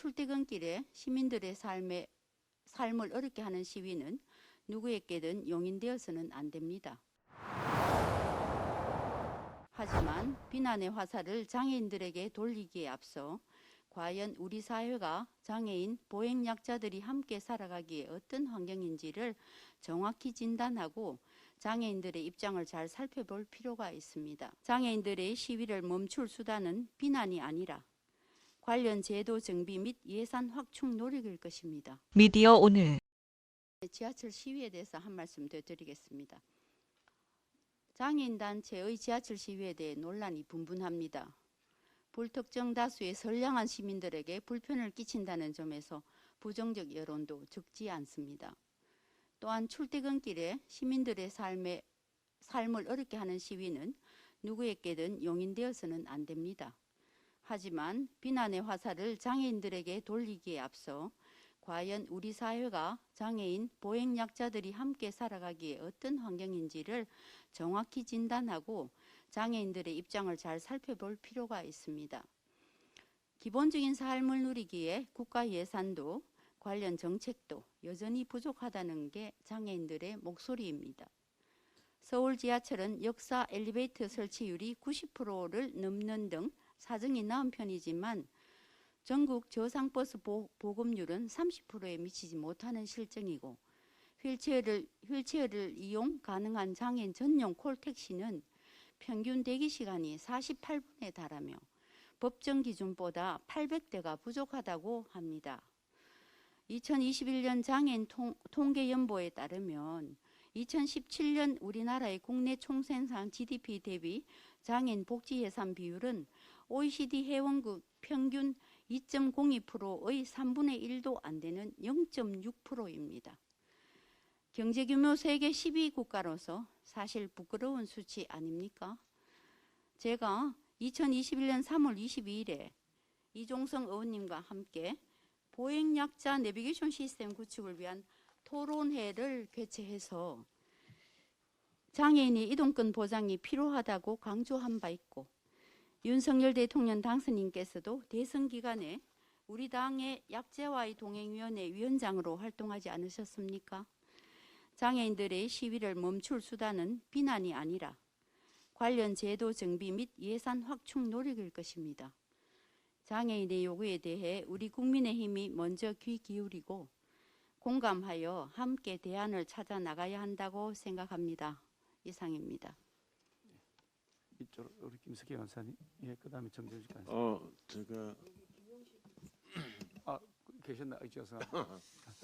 출퇴근길에 시민들의 삶에 삶을 어렵게 하는 시위는 누구에게든 용인되어서는 안 됩니다. 하지만 비난의 화살을 장애인들에게 돌리기에 앞서 과연 우리 사회가 장애인 보행약자들이 함께 살아가기에 어떤 환경인지를 정확히 진단하고 장애인들의 입장을 잘 살펴볼 필요가 있습니다. 장애인들의 시위를 멈출 수단은 비난이 아니라 관련 제도 정비 및 예산 확충 노력일 것입니다. 미디어 오늘 지하철 시위에 대해서 한 말씀 더 드리겠습니다. 장애인 단체의 지하철 시위에 대해 논란이 분분합니다. 불특정 다수의 선량한 시민들에게 불편을 끼친다는 점에서 부정적 여론도 적지 않습니다. 또한 출퇴근길에 시민들의 삶에 삶을 어렵게 하는 시위는 누구에게든 용인되어서는 안 됩니다. 하지만 비난의 화살을 장애인들에게 돌리기에 앞서 과연 우리 사회가 장애인 보행약자들이 함께 살아가기에 어떤 환경인지를 정확히 진단하고 장애인들의 입장을 잘 살펴볼 필요가 있습니다. 기본적인 삶을 누리기에 국가 예산도 관련 정책도 여전히 부족하다는 게 장애인들의 목소리입니다. 서울 지하철은 역사 엘리베이터 설치율이 90%를 넘는 등 사정이 나은 편이지만 전국 저상버스 보, 보급률은 30%에 미치지 못하는 실정이고 휠체어를, 휠체어를 이용 가능한 장애인 전용 콜택시는 평균 대기 시간이 48분에 달하며 법정 기준보다 800대가 부족하다고 합니다. 2021년 장애인 통, 통계연보에 따르면 2017년 우리나라의 국내 총생산 GDP 대비 장애인 복지 예산 비율은 OECD 회원국 평균 2.02%의 3분의 1도 안 되는 0.6%입니다. 경제 규모 세계 12국가로서 사실 부끄러운 수치 아닙니까? 제가 2021년 3월 22일에 이종성 의원님과 함께 보행약자 내비게이션 시스템 구축을 위한 토론회를 개최해서 장애인의 이동권 보장이 필요하다고 강조한 바 있고 윤석열 대통령 당선인께서도 대선 기간에 우리 당의 약재와의 동행위원회 위원장으로 활동하지 않으셨습니까? 장애인들의 시위를 멈출 수단은 비난이 아니라 관련 제도 정비 및 예산 확충 노력일 것입니다. 장애인의 요구에 대해 우리 국민의힘이 먼저 귀 기울이고 공감하여 함께 대안을 찾아 나가야 한다고 생각합니다. 이상입니다. 이쪽 우리 김석희 간사님, 예, 그다음에 정재주 간사. 어, 제가 아, 계셨나? 아, 죄송합니다.